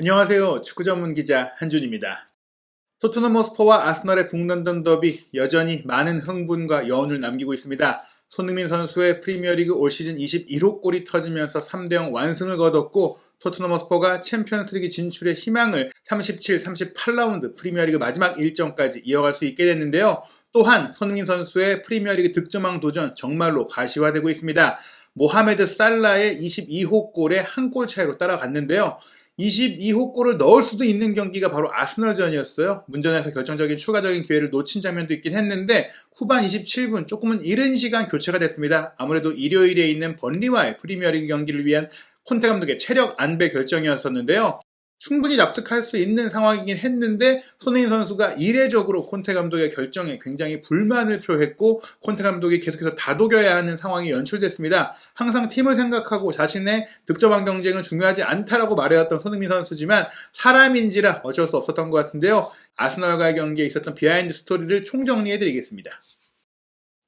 안녕하세요. 축구 전문 기자 한준입니다. 토트넘 호스퍼와 아스널의 북런던 더비 여전히 많은 흥분과 여운을 남기고 있습니다. 손흥민 선수의 프리미어리그 올 시즌 21호 골이 터지면서 3대0 완승을 거뒀고 토트넘 호스퍼가 챔피언스리그 진출의 희망을 37, 38라운드 프리미어리그 마지막 일정까지 이어갈 수 있게 됐는데요. 또한 손흥민 선수의 프리미어리그 득점왕 도전 정말로 가시화되고 있습니다. 모하메드 살라의 22호 골에 한 골 차이로 따라갔는데요. 22호 골을 넣을 수도 있는 경기가 바로 아스널전이었어요. 문전에서 결정적인 추가적인 기회를 놓친 장면도 있긴 했는데 후반 27분 조금은 이른 시간 교체가 됐습니다. 아무래도 일요일에 있는 번리와의 프리미어리그 경기를 위한 콘테 감독의 체력 안배 결정이었었는데요. 충분히 납득할 수 있는 상황이긴 했는데 손흥민 선수가 이례적으로 콘테 감독의 결정에 굉장히 불만을 표했고 콘테 감독이 계속해서 다독여야 하는 상황이 연출됐습니다. 항상 팀을 생각하고 자신의 득점왕 경쟁은 중요하지 않다라고 말해왔던 손흥민 선수지만 사람인지라 어쩔 수 없었던 것 같은데요. 아스널과의 경기에 있었던 비하인드 스토리를 총정리해드리겠습니다.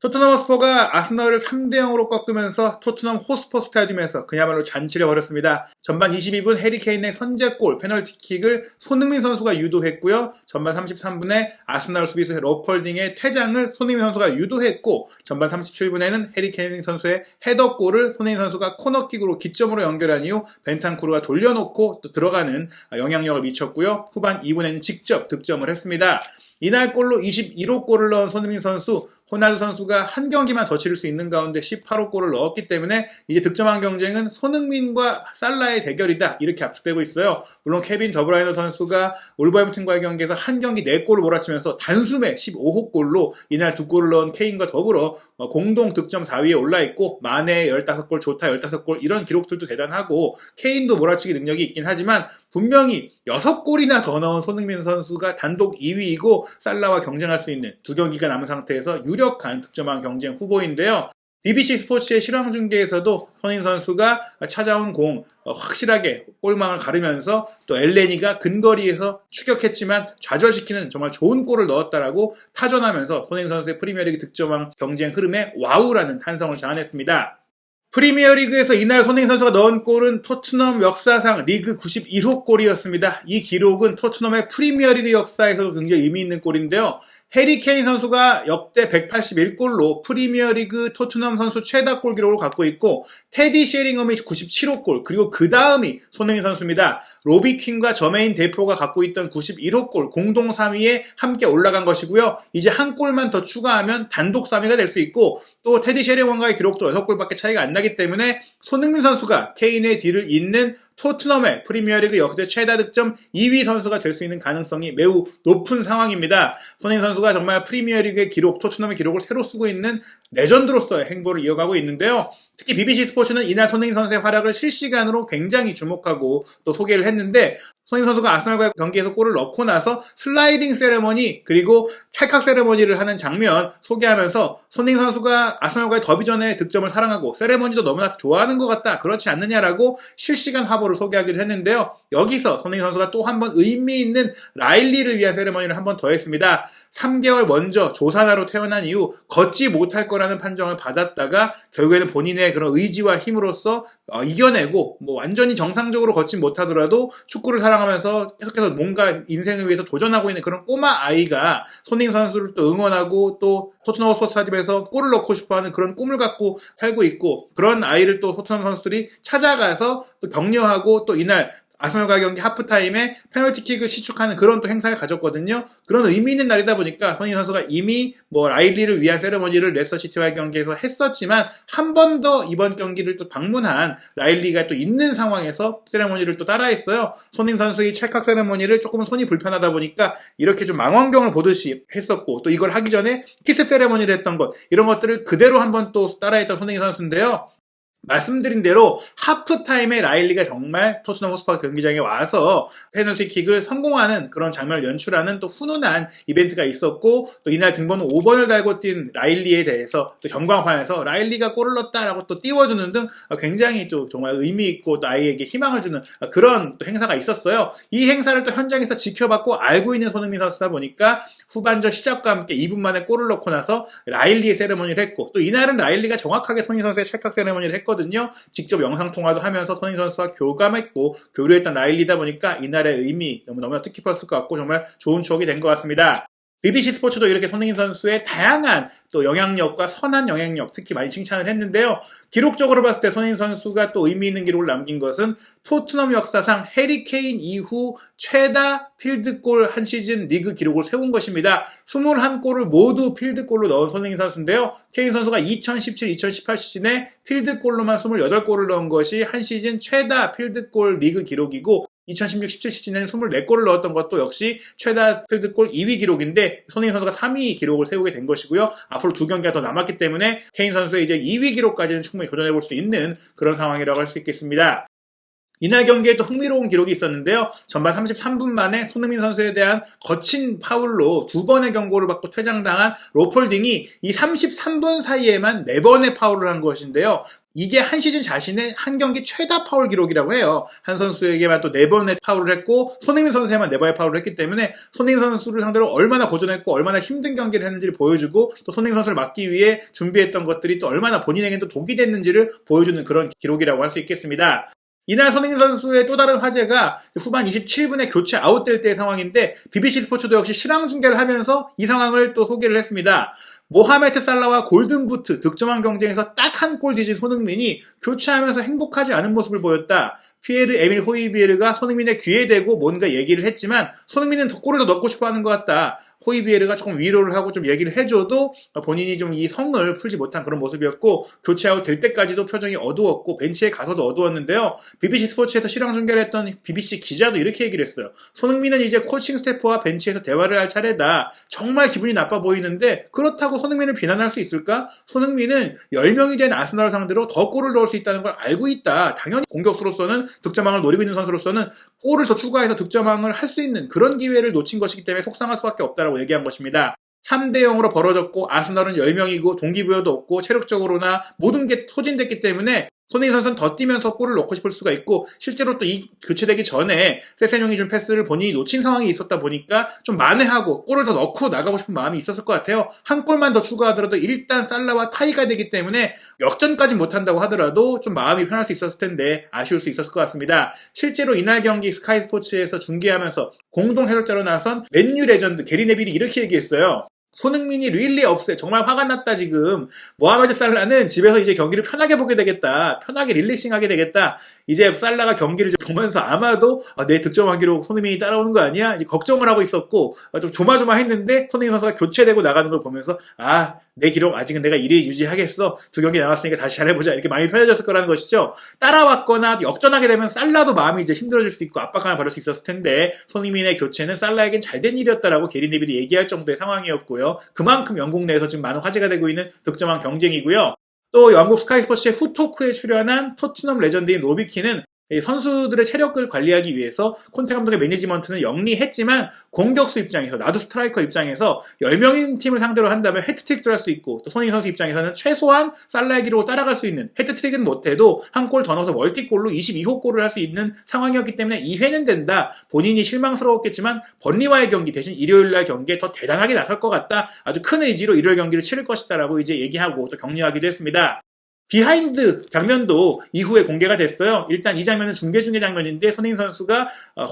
토트넘 호스퍼가 아스널을 3대 0으로 꺾으면서 토트넘 호스퍼 스타디움에서 그야말로 잔치를 벌였습니다. 전반 22분 해리 케인의 선제골 페널티킥을 손흥민 선수가 유도했고요. 전반 33분에 아스널 수비수 로펄딩의 퇴장을 손흥민 선수가 유도했고 전반 37분에는 해리 케인 선수의 헤더골을 손흥민 선수가 코너킥으로 기점으로 연결한 이후 벤탄쿠르가 돌려놓고 또 들어가는 영향력을 미쳤고요. 후반 2분에는 직접 득점을 했습니다. 이날 골로 21호 골을 넣은 손흥민 선수 호날두 선수가 한 경기만 더 치를 수 있는 가운데 18호 골을 넣었기 때문에 이제 득점한 경쟁은 손흥민과 살라의 대결이다 이렇게 압축되고 있어요. 물론 케빈 더브라이너 선수가 올버햄튼과의 경기에서 한 경기 4골을 몰아치면서 단숨에 15호 골로 이날 두 골을 넣은 케인과 더불어 어, 공동 득점 4위에 올라있고 마네 15골, 조타 15골 이런 기록들도 대단하고 케인도 몰아치기 능력이 있긴 하지만 분명히 6골이나 더 넣은 손흥민 선수가 단독 2위이고 살라와 경쟁할 수 있는 두 경기가 남은 상태에서 유력 유력한 득점왕 경쟁 후보인데요. BBC 스포츠의 실황 중계에서도 손인 선수가 찾아온 공 어, 확실하게 골망을 가르면서 또 엘레니가 근거리에서 추격했지만 좌절시키는 정말 좋은 골을 넣었다라고 타전하면서 손인 선수의 프리미어리그 득점왕 경쟁 흐름에 와우라는 탄성을 자아냈습니다. 프리미어리그에서 이날 손흥민 선수가 넣은 골은 토트넘 역사상 리그 91호 골이었습니다. 이 기록은 토트넘의 프리미어리그 역사에서도 굉장히 의미 있는 골인데요. 해리 케인 선수가 역대 181골로 프리미어리그 토트넘 선수 최다 골 기록을 갖고 있고 테디 셰링엄이 97호 골 그리고 그 다음이 손흥민 선수입니다. 로비 킹과 저메인 대표가 갖고 있던 91호 골 공동 3위에 함께 올라간 것이고요. 이제 한 골만 더 추가하면 단독 3위가 될 수 있고 또 테디 셰링엄과의 기록도 6골밖에 차이가 안 나기 때문에 손흥민 선수가 케인의 뒤를 잇는 토트넘의 프리미어리그 역대 최다 득점 2위 선수가 될 수 있는 가능성이 매우 높은 상황입니다. 손흥민 선수 선수가 정말 프리미어리그의 기록, 토트넘의 기록을 새로 쓰고 있는 레전드로서의 행보를 이어가고 있는데요. 특히 BBC 스포츠는 이날 손흥민 선수의 활약을 실시간으로 굉장히 주목하고 또 소개를 했는데 손흥민 선수가 아스널과의 경기에서 골을 넣고 나서 슬라이딩 세레머니 그리고 찰칵 세레머니를 하는 장면 소개하면서 손흥민 선수가 아스널과의 더비전의 득점을 사랑하고 세레머니도 너무나 좋아하는 것 같다 그렇지 않느냐라고 실시간 화보를 소개하기도 했는데요. 여기서 손흥민 선수가 또 한 번 의미 있는 라일리를 위한 세레머니를 한 번 더 했습니다. 3개월 먼저 조산아로 태어난 이후 걷지 못할 거라는 판정을 받았다가 결국에는 본인의 그런 의지와 힘으로써 어, 이겨내고 뭐 완전히 정상적으로 걷진 못하더라도 축구를 사랑하면서 계속해서 뭔가 인생을 위해서 도전하고 있는 그런 꼬마 아이가 손흥민 선수를 또 응원하고 또 토트넘 호스퍼 스타디움에서 골을 넣고 싶어하는 그런 꿈을 갖고 살고 있고 그런 아이를 또 토트넘 선수들이 찾아가서 또 격려하고 또 이날 아스널과 경기 하프타임에 페널티킥을 시축하는 그런 또 행사를 가졌거든요. 그런 의미 있는 날이다 보니까 손희 선수가 이미 뭐 라일리를 위한 세레머니를 레서시티와의 경기에서 했었지만 한 번 더 이번 경기를 또 방문한 라일리가 또 있는 상황에서 세레머니를 또 따라했어요. 손흥 선수의 찰칵 세레머니를 조금은 손이 불편하다 보니까 이렇게 좀 망원경을 보듯이 했었고 또 이걸 하기 전에 키스 세레머니를 했던 것 이런 것들을 그대로 한번 또 따라했던 손흥민 선수인데요. 말씀드린 대로 하프타임에 라일리가 정말 토트넘 호스파 경기장에 와서 페널티킥을 성공하는 그런 장면을 연출하는 또 훈훈한 이벤트가 있었고 또 이날 등번호 5번을 달고 뛴 라일리에 대해서 또 경광판에서 라일리가 골을 넣었다라고 또 띄워주는 등 굉장히 또 정말 의미 있고 또 아이에게 희망을 주는 그런 또 행사가 있었어요. 이 행사를 또 현장에서 지켜봤고 알고 있는 손흥민 선수다 보니까 후반전 시작과 함께 2분 만에 골을 넣고 나서 라일리의 세레머니를 했고 또 이날은 라일리가 정확하게 손흥민 선수의 찰칵 세레머니를 했고 했거든요. 직접 영상통화도 하면서 손흥민 선수와 교감했고 교류했던 라일리다 보니까 이날의 의미 너무너무 뜻깊었을 것 같고 정말 좋은 추억이 된 것 같습니다. BBC 스포츠도 이렇게 손흥민 선수의 다양한 또 영향력과 선한 영향력 특히 많이 칭찬을 했는데요. 기록적으로 봤을 때 손흥민 선수가 또 의미 있는 기록을 남긴 것은 토트넘 역사상 해리 케인 이후 최다 필드골 한 시즌 리그 기록을 세운 것입니다. 21골을 모두 필드골로 넣은 손흥민 선수인데요. 케인 선수가 2017-2018 시즌에 필드골로만 28골을 넣은 것이 한 시즌 최다 필드골 리그 기록이고 2016-17 시즌에는 24골을 넣었던 것도 역시 최다 필드골 2위 기록인데 손흥민 선수가 3위 기록을 세우게 된 것이고요. 앞으로 두 경기가 더 남았기 때문에 케인 선수의 이제 2위 기록까지는 충분히 도전해 볼 수 있는 그런 상황이라고 할 수 있겠습니다. 이날 경기에 또 흥미로운 기록이 있었는데요. 전반 33분 만에 손흥민 선수에 대한 거친 파울로 두 번의 경고를 받고 퇴장당한 로폴딩이 이 33분 사이에만 네 번의 파울을 한 것인데요. 이게 한 시즌 자신의 한 경기 최다 파울 기록이라고 해요. 한 선수에게만 또 네 번의 파울을 했고 손흥민 선수에만 네 번의 파울을 했기 때문에 손흥민 선수를 상대로 얼마나 고전했고 얼마나 힘든 경기를 했는지를 보여주고 또 손흥민 선수를 막기 위해 준비했던 것들이 또 얼마나 본인에게는 또 독이 됐는지를 보여주는 그런 기록이라고 할 수 있겠습니다. 이날 손흥민 선수의 또 다른 화제가 후반 27분에 교체 아웃될 때의 상황인데 BBC 스포츠도 역시 실황 중계를 하면서 이 상황을 또 소개를 했습니다. 모하메트 살라와 골든부트 득점왕 경쟁에서 딱 한 골 뒤진 손흥민이 교체하면서 행복하지 않은 모습을 보였다. 피에르 에밀 호이비에르가 손흥민의 귀에 대고 뭔가 얘기를 했지만 손흥민은 더 골을 더 넣고 싶어 하는 것 같다. 호이비에르가 조금 위로를 하고 좀 얘기를 해줘도 본인이 좀 이 성을 풀지 못한 그런 모습이었고 교체아웃 될 때까지도 표정이 어두웠고 벤치에 가서도 어두웠는데요. BBC 스포츠에서 실황 중계를 했던 BBC 기자도 이렇게 얘기를 했어요. 손흥민은 이제 코칭 스태프와 벤치에서 대화를 할 차례다. 정말 기분이 나빠 보이는데 그렇다고 손흥민을 비난할 수 있을까? 손흥민은 10명이 된 아스널 상대로 더 골을 넣을 수 있다는 걸 알고 있다. 당연히 공격수로서는 득점왕을 노리고 있는 선수로서는 골을 더 추가해서 득점왕을 할 수 있는 그런 기회를 놓친 것이기 때문에 속상할 수밖에 없다라고 얘기한 것입니다. 3대 0으로 벌어졌고 아스널은 10명이고 동기부여도 없고 체력적으로나 모든 게 소진됐기 때문에 손흥민 선수는 더 뛰면서 골을 넣고 싶을 수가 있고 실제로 또 이 교체되기 전에 세세뇽이 준 패스를 본인이 놓친 상황이 있었다 보니까 좀 만회하고 골을 더 넣고 나가고 싶은 마음이 있었을 것 같아요. 한 골만 더 추가하더라도 일단 살라와 타이가 되기 때문에 역전까지 못한다고 하더라도 좀 마음이 편할 수 있었을 텐데 아쉬울 수 있었을 것 같습니다. 실제로 이날 경기 스카이 스포츠에서 중계하면서 공동 해설자로 나선 맨유 레전드 게리 네빌이 이렇게 얘기했어요. 손흥민이 릴리 없어요. 정말 화가 났다 지금. 모하메드 살라는 집에서 이제 경기를 편하게 보게 되겠다. 편하게 릴렉싱하게 되겠다. 이제 살라가 경기를 보면서 아마도 아, 내 득점하기로 손흥민이 따라오는 거 아니야? 걱정을 하고 있었고 아, 좀 조마조마했는데 손흥민 선수가 교체되고 나가는 걸 보면서 아 내 기록 아직은 내가 1위 유지하겠어. 두 경기 남았으니까 다시 잘해보자. 이렇게 마음이 편해졌을 거라는 것이죠. 따라왔거나 역전하게 되면 살라도 마음이 이제 힘들어질 수 있고 압박감을 받을 수 있었을 텐데 손흥민의 교체는 살라에겐 잘된 일이었다라고 게리 네빌이 얘기할 정도의 상황이었고요. 그만큼 영국 내에서 지금 많은 화제가 되고 있는 득점왕 경쟁이고요. 또 영국 스카이 스포츠의 후토크에 출연한 토트넘 레전드인 로비키는 선수들의 체력을 관리하기 위해서 콘테 감독의 매니지먼트는 영리했지만 공격수 입장에서 나도 스트라이커 입장에서 10명인 팀을 상대로 한다면 헤트트릭도 할 수 있고 또 손흥민 선수 입장에서는 최소한 살라의 기록을 따라갈 수 있는 헤트트릭은 못해도 한 골 더 넣어서 멀티골로 22호 골을 할 수 있는 상황이었기 때문에 2회는 된다. 본인이 실망스러웠겠지만 번리와의 경기 대신 일요일날 경기에 더 대단하게 나설 것 같다. 아주 큰 의지로 일요일 경기를 치를 것이다라고 이제 얘기하고 또 격려하기도 했습니다. 비하인드 장면도 이후에 공개가 됐어요. 일단 이 장면은 중계 중의 장면인데 손흥민 선수가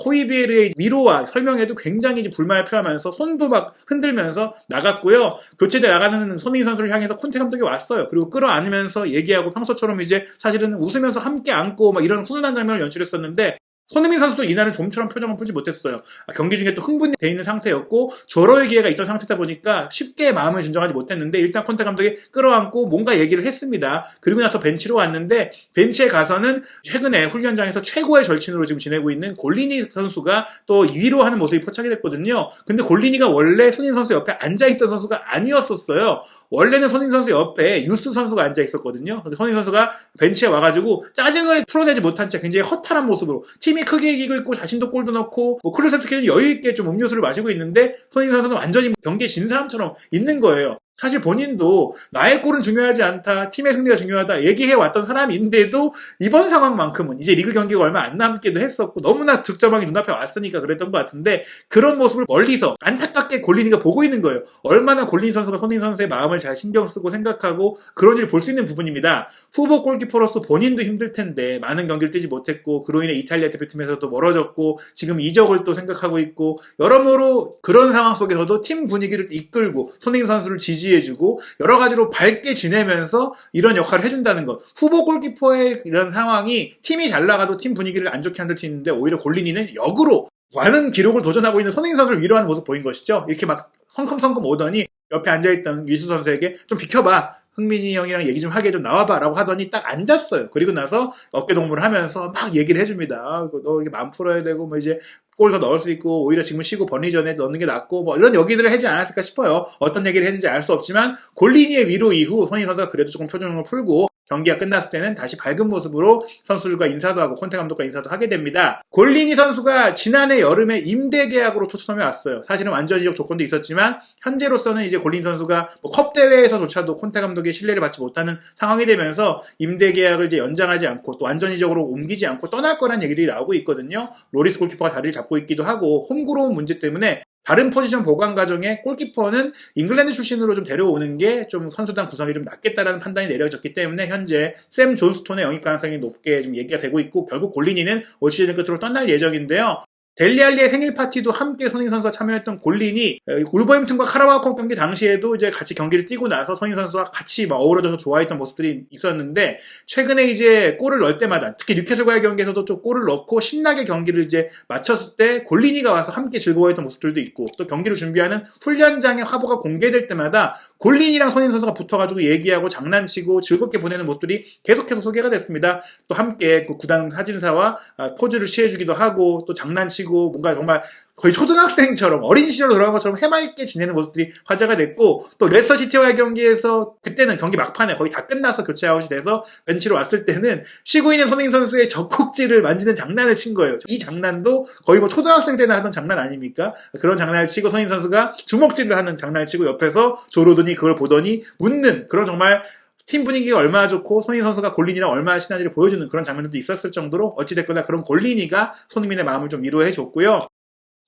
호이비에르의 위로와 설명에도 굉장히 불만을 표하면서 손도 막 흔들면서 나갔고요. 교체돼 나가는 손흥민 선수를 향해서 콘테 감독이 왔어요. 그리고 끌어안으면서 얘기하고 평소처럼 이제 사실은 웃으면서 함께 안고 막 이런 훈훈한 장면을 연출했었는데 손흥민 선수도 이날은 좀처럼 표정을 풀지 못했어요. 경기 중에 또 흥분돼 있는 상태였고 조로의 기회가 있던 상태다 보니까 쉽게 마음을 진정하지 못했는데 일단 콘테 감독이 끌어안고 뭔가 얘기를 했습니다. 그리고 나서 벤치로 왔는데 벤치에 가서는 최근에 훈련장에서 최고의 절친으로 지금 지내고 있는 골리니 선수가 또 위로 하는 모습이 포착이 됐거든요. 근데 골리니가 원래 손흥민 선수 옆에 앉아있던 선수가 아니었었어요. 원래는 손흥민 선수 옆에 유스 선수가 앉아 있었거든요. 손흥민 선수가 벤치에 와가지고 짜증을 풀어내지 못한 채 굉장히 허탈한 모습으로 팀이 크게 이기고 있고 자신도 골도 넣고 뭐 클루셉스키는 여유 있게 좀 음료수를 마시고 있는데 손흥민 선수는 완전히 경기에 진 사람처럼 있는 거예요. 사실 본인도 나의 골은 중요하지 않다, 팀의 승리가 중요하다 얘기해 왔던 사람인데도 이번 상황만큼은 이제 리그 경기가 얼마 안 남기도 했었고 너무나 득점왕이 눈앞에 왔으니까 그랬던 것 같은데 그런 모습을 멀리서 안타깝게 골리니가 보고 있는 거예요. 얼마나 골린 선수가 손흥민 선수의 마음을 잘 신경 쓰고 생각하고 그런지를 볼 수 있는 부분입니다. 후보 골키퍼로서 본인도 힘들 텐데 많은 경기를 뛰지 못했고 그로 인해 이탈리아 대표팀에서도 멀어졌고 지금 이적을 또 생각하고 있고 여러모로 그런 상황 속에서도 팀 분위기를 이끌고 손흥민 선수를 지지 해주고 여러 가지로 밝게 지내면서 이런 역할을 해준다는 것. 후보 골키퍼의 이런 상황이 팀이 잘 나가도 팀 분위기를 안 좋게 만들 수 있는데 오히려 골리니는 역으로 많은 기록을 도전하고 있는 손흥민 선수를 위로하는 모습 보인 것이죠. 이렇게 막 성큼성큼 오더니 옆에 앉아있던 위수 선수에게 좀 비켜봐. 흥민이 형이랑 얘기 좀 하게 좀 나와봐 라고 하더니 딱 앉았어요. 그리고 나서 어깨 동무를 하면서 막 얘기를 해줍니다. 아, 너 이게 마음 풀어야 되고 뭐 이제 골 더 넣을 수 있고 오히려 지금 쉬고 번리 전에 넣는 게 낫고 뭐 이런 얘기들을 하지 않았을까 싶어요. 어떤 얘기를 했는지 알 수 없지만 골리니의 위로 이후 손희 선수가 그래도 조금 표정을 풀고 경기가 끝났을 때는 다시 밝은 모습으로 선수들과 인사도 하고 콘테 감독과 인사도 하게 됩니다. 골리니 선수가 지난해 여름에 임대 계약으로 토트넘에 왔어요. 사실은 완전 이적 조건도 있었지만 현재로서는 이제 골리니 선수가 뭐 컵 대회에서조차도 콘테 감독의 신뢰를 받지 못하는 상황이 되면서 임대 계약을 이제 연장하지 않고 또 완전 이적으로 옮기지 않고 떠날 거란 얘기들이 나오고 있거든요. 로리스 골키퍼가 자리를 잡고 있기도 하고 홈그로운 문제 때문에 다른 포지션 보강 과정에 골키퍼는 잉글랜드 출신으로 좀 데려오는 게 좀 선수단 구성이 좀 낫겠다라는 판단이 내려졌기 때문에 현재 샘 존스톤의 영입 가능성이 높게 좀 얘기가 되고 있고 결국 골리니는 올 시즌 끝으로 떠날 예정인데요. 델리알리의 생일 파티도 함께 손흥민 선수가 참여했던 골린이 울버햄튼과 카라바오컵 경기 당시에도 이제 같이 경기를 뛰고 나서 손흥민 선수와 같이 막 어우러져서 좋아했던 모습들이 있었는데 최근에 이제 골을 넣을 때마다 특히 뉴캐슬과의 경기에서도 좀 골을 넣고 신나게 경기를 이제 마쳤을 때 골린이가 와서 함께 즐거워했던 모습들도 있고 또 경기를 준비하는 훈련장의 화보가 공개될 때마다 골린이랑 손흥민 선수가 붙어가지고 얘기하고 장난치고 즐겁게 보내는 모습들이 계속해서 소개가 됐습니다. 또 함께 그 구단 사진사와 아, 포즈를 취해주기도 하고 또 장난치고 뭔가 정말 거의 초등학생처럼 어린 시절로 돌아간 것처럼 해맑게 지내는 모습들이 화제가 됐고 또 레스터 시티와의 경기에서 그때는 경기 막판에 거의 다 끝나서 교체 아웃이 돼서 벤치로 왔을 때는 쉬고 있는 손흥민 선수의 젖꼭지를 만지는 장난을 친 거예요. 이 장난도 거의 뭐 초등학생 때나 하던 장난 아닙니까? 그런 장난을 치고 손흥민 선수가 주먹질을 하는 장난을 치고 옆에서 조로드니 그걸 보더니 웃는 그런 정말 팀 분위기가 얼마나 좋고 손흥민 선수가 골린이랑 얼마나 친한지를 보여주는 그런 장면들도 있었을 정도로 어찌됐거나 그런 골린이가 손흥민의 마음을 좀 위로해 줬고요.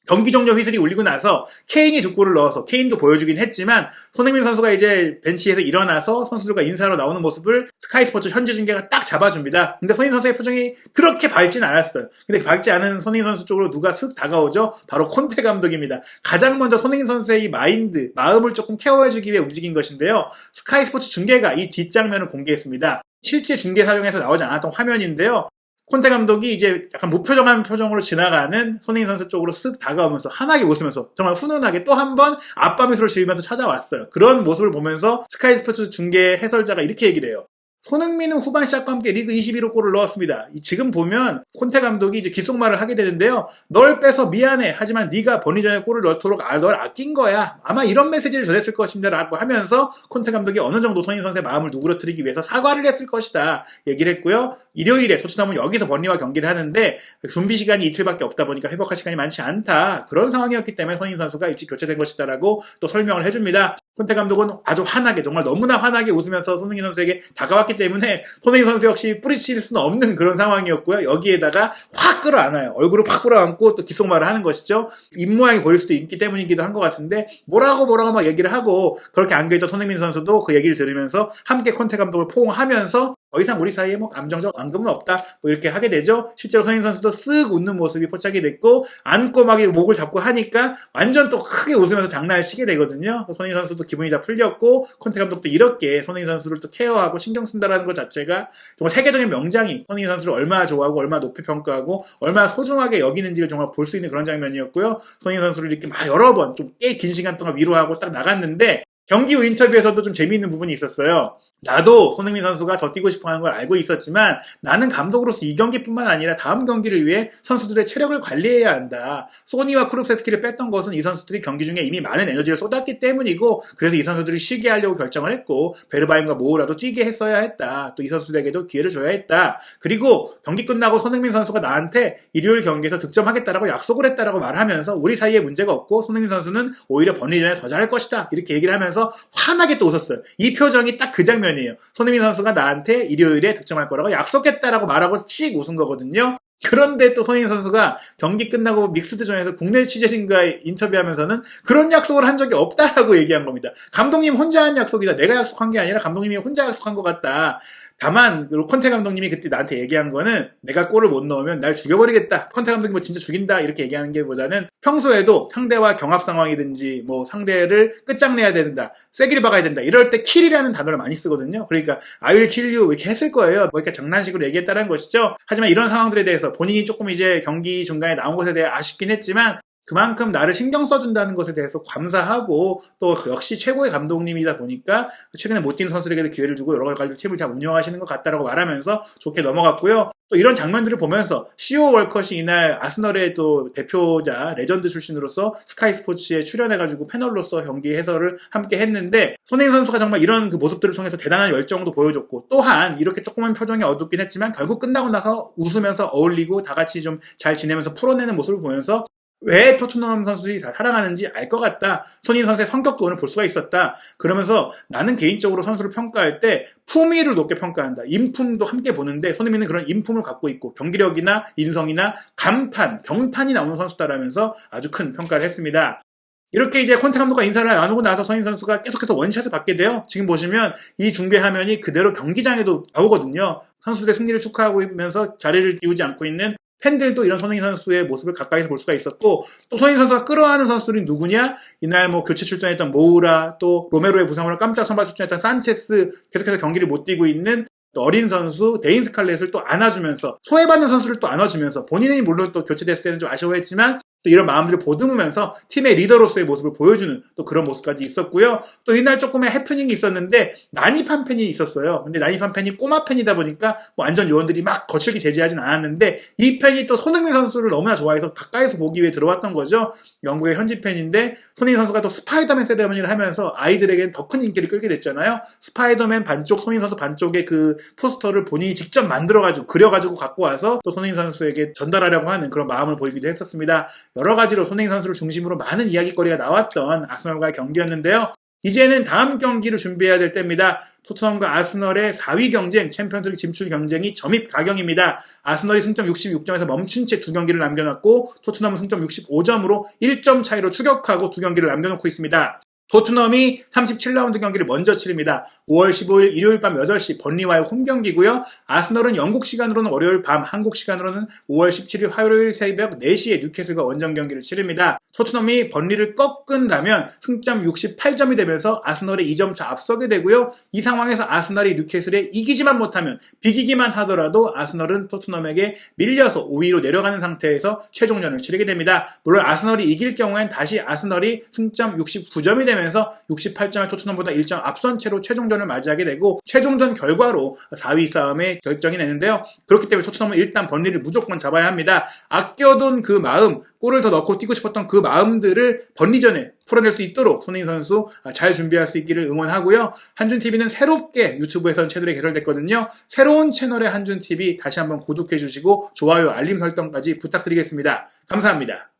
경기 종료 휘슬이 울리고 나서 케인이 두 골을 넣어서 케인도 보여주긴 했지만 손흥민 선수가 이제 벤치에서 일어나서 선수들과 인사로 나오는 모습을 스카이 스포츠 현지 중계가 딱 잡아줍니다. 근데 손흥민 선수의 표정이 그렇게 밝진 않았어요. 근데 밝지 않은 손흥민 선수 쪽으로 누가 슥 다가오죠? 바로 콘테 감독입니다. 가장 먼저 손흥민 선수의 이 마인드, 마음을 조금 케어해주기 위해 움직인 것인데요. 스카이 스포츠 중계가 이 뒷장면을 공개했습니다. 실제 중계 사용에서 나오지 않았던 화면인데요. 콘테 감독이 이제 약간 무표정한 표정으로 지나가는 손흥민 선수 쪽으로 쓱 다가오면서 환하게 웃으면서 정말 훈훈하게 또 한 번 아빠 미소를 지으면서 찾아왔어요. 그런 모습을 보면서 스카이 스포츠 중계 해설자가 이렇게 얘기를 해요. 손흥민은 후반 시작과 함께 리그 21호 골을 넣었습니다. 지금 보면 콘테 감독이 이제 귓속말을 하게 되는데요. 널 빼서 미안해. 하지만 네가 버니전에 골을 넣도록 아, 널 아낀 거야. 아마 이런 메시지를 전했을 것입니다라고 하면서 콘테 감독이 어느 정도 손흥민 선수의 마음을 누그러뜨리기 위해서 사과를 했을 것이다. 얘기를 했고요. 일요일에 토트넘은 여기서 버니와 경기를 하는데 준비 시간이 이틀밖에 없다 보니까 회복할 시간이 많지 않다. 그런 상황이었기 때문에 손흥민 선수가 일찍 교체된 것이다라고 또 설명을 해줍니다. 콘테 감독은 아주 환하게 정말 너무나 환하게 웃으면서 손흥민 선수에게 다가왔기 때문에 손흥민 선수 역시 뿌리칠 수는 없는 그런 상황이었고요. 여기에다가 확 끌어안아요. 얼굴을 확 끌어안고 또 귓속말을 하는 것이죠. 입모양이 보일 수도 있기 때문이기도 한 것 같은데 뭐라고 뭐라고 막 얘기를 하고 그렇게 안겨있던 손흥민 선수도 그 얘기를 들으면서 함께 콘테 감독을 포옹하면서 더 이상 우리 사이에 뭐 감정적 앙금은 없다. 뭐 이렇게 하게 되죠. 실제로 손흥민 선수도 쓱 웃는 모습이 포착이 됐고 안고 막 목을 잡고 하니까 완전 또 크게 웃으면서 장난을 치게 되거든요. 손흥민 선수도 기분이 다 풀렸고 콘테 감독도 이렇게 손흥민 선수를 또 케어하고 신경 쓴다라는 것 자체가 정말 세계적인 명장이 손흥민 선수를 얼마나 좋아하고 얼마나 높이 평가하고 얼마나 소중하게 여기는지를 정말 볼 수 있는 그런 장면이었고요. 손흥민 선수를 이렇게 막 여러 번 좀 꽤 긴 시간 동안 위로하고 딱 나갔는데 경기 후 인터뷰에서도 좀 재미있는 부분이 있었어요. 나도 손흥민 선수가 더 뛰고 싶어 하는 걸 알고 있었지만 나는 감독으로서 이 경기뿐만 아니라 다음 경기를 위해 선수들의 체력을 관리해야 한다. 소니와 크루세스키를 뺐던 것은 이 선수들이 경기 중에 이미 많은 에너지를 쏟았기 때문이고 그래서 이 선수들이 쉬게 하려고 결정을 했고 베르바인과 모우라도 뛰게 했어야 했다. 또 이 선수들에게도 기회를 줘야 했다. 그리고 경기 끝나고 손흥민 선수가 나한테 일요일 경기에서 득점하겠다라고 약속을 했다라고 말하면서 우리 사이에 문제가 없고 손흥민 선수는 오히려 번리전에 더 잘할 것이다. 이렇게 얘기를 하면서 환하게 또 웃었어요. 이 표정이 딱 그 장면 이에요. 손흥민 선수가 나한테 일요일에 득점할 거라고 약속했다라고 말하고 씩 웃은 거거든요. 그런데 또 손흥민 선수가 경기 끝나고 믹스드전에서 국내 취재진과 인터뷰하면서는 그런 약속을 한 적이 없다라고 얘기한 겁니다. 감독님 혼자 한 약속이다. 내가 약속한 게 아니라 감독님이 혼자 약속한 것 같다. 다만 그 콘테 감독님이 그때 나한테 얘기한 거는 내가 골을 못 넣으면 날 죽여버리겠다. 콘테 감독님 뭐 진짜 죽인다 이렇게 얘기하는 게 보다는 평소에도 상대와 경합 상황이든지 뭐 상대를 끝장내야 된다. 쐐기를 박아야 된다. 이럴 때 킬이라는 단어를 많이 쓰거든요. 그러니까 kill you 이렇게 했을 거예요. 뭐 이렇게 장난식으로 얘기했다는 것이죠. 하지만 이런 상황들에 대해서 본인이 조금 이제 경기 중간에 나온 것에 대해 아쉽긴 했지만 그만큼 나를 신경 써준다는 것에 대해서 감사하고 또 역시 최고의 감독님이다 보니까 최근에 못 뛰는 선수들에게도 기회를 주고 여러 가지 팀을 잘 운영하시는 것 같다라고 말하면서 좋게 넘어갔고요. 또 이런 장면들을 보면서 CO 월컷이 이날 아스널의 또 대표자 레전드 출신으로서 스카이 스포츠에 출연해가지고 패널로서 경기 해설을 함께 했는데 손흥민 선수가 정말 이런 그 모습들을 통해서 대단한 열정도 보여줬고 또한 이렇게 조그만 표정이 어둡긴 했지만 결국 끝나고 나서 웃으면서 어울리고 다 같이 좀 잘 지내면서 풀어내는 모습을 보면서 왜 토트넘 선수들이 다 사랑하는지 알 것 같다. 손인 선수의 성격도 오늘 볼 수가 있었다. 그러면서 나는 개인적으로 선수를 평가할 때 품위를 높게 평가한다. 인품도 함께 보는데 손흥민은 그런 인품을 갖고 있고 경기력이나 인성이나 간판, 병탄이 나오는 선수다라면서 아주 큰 평가를 했습니다. 이렇게 이제 콘테 감독과 인사를 나누고 나서 손인 선수가 계속해서 원샷을 받게 돼요. 지금 보시면 이 중계 화면이 그대로 경기장에도 나오거든요. 선수들의 승리를 축하하고 있면서 자리를 비우지 않고 있는 팬들도 이런 손흥민 선수의 모습을 가까이서 볼 수가 있었고 또 손흥민 선수가 끌어안는 선수들이 누구냐? 이날 뭐 교체 출전했던 모우라 또 로메로의 부상으로 깜짝 선발 출전했던 산체스 계속해서 경기를 못 뛰고 있는 또 어린 선수 데인 스칼렛을 또 안아주면서 소외받는 선수를 또 안아주면서 본인이 물론 또 교체됐을 때는 좀 아쉬워했지만 또 이런 마음들을 보듬으면서 팀의 리더로서의 모습을 보여주는 또 그런 모습까지 있었고요. 또 이날 조금의 해프닝이 있었는데 난입한 팬이 있었어요. 근데 난입한 팬이 꼬마 팬이다 보니까 뭐 안전 요원들이 막 거칠게 제지하진 않았는데 이 팬이 또 손흥민 선수를 너무나 좋아해서 가까이서 보기 위해 들어왔던 거죠. 영국의 현지 팬인데 손흥민 선수가 또 스파이더맨 세레머니를 하면서 아이들에게는 더큰 인기를 끌게 됐잖아요. 스파이더맨 반쪽, 손흥민 선수 반쪽의 그 포스터를 본인이 직접 만들어가지고 그려가지고 갖고 와서 또 손흥민 선수에게 전달하려고 하는 그런 마음을 보이기도 했었습니다. 여러 가지로 손흥민 선수를 중심으로 많은 이야기거리가 나왔던 아스널과의 경기였는데요. 이제는 다음 경기를 준비해야 될 때입니다. 토트넘과 아스널의 4위 경쟁, 챔피언스리그 진출 경쟁이 점입 가경입니다. 아스널이 승점 66점에서 멈춘 채 두 경기를 남겨놨고 토트넘은 승점 65점으로 1점 차이로 추격하고 두 경기를 남겨놓고 있습니다. 토트넘이 37라운드 경기를 먼저 치릅니다. 5월 15일 일요일 밤 8시 번리와의 홈 경기고요. 아스널은 영국 시간으로는 월요일 밤, 한국 시간으로는 5월 17일 화요일 새벽 4시에 뉴캐슬과 원정 경기를 치릅니다. 토트넘이 번리를 꺾은다면 승점 68점이 되면서 아스널의 2점차 앞서게 되고요. 이 상황에서 아스널이 뉴캐슬에 이기지만 못하면 비기기만 하더라도 아스널은 토트넘에게 밀려서 5위로 내려가는 상태에서 최종전을 치르게 됩니다. 물론 아스널이 이길 경우엔 다시 아스널이 승점 69점이 되면 면서 68점의 토트넘보다 1점 앞선 채로 최종전을 맞이하게 되고 최종전 결과로 4위 싸움에 결정이 내는데요. 그렇기 때문에 토트넘은 일단 번리를 무조건 잡아야 합니다. 아껴둔 그 마음, 골을 더 넣고 뛰고 싶었던 그 마음들을 번리전에 풀어낼 수 있도록 손흥민 선수 잘 준비할 수 있기를 응원하고요. 한준TV는 새롭게 유튜브에선 채널이 개설됐거든요. 새로운 채널의 한준TV 다시 한번 구독해 주시고 좋아요, 알림 설정까지 부탁드리겠습니다. 감사합니다.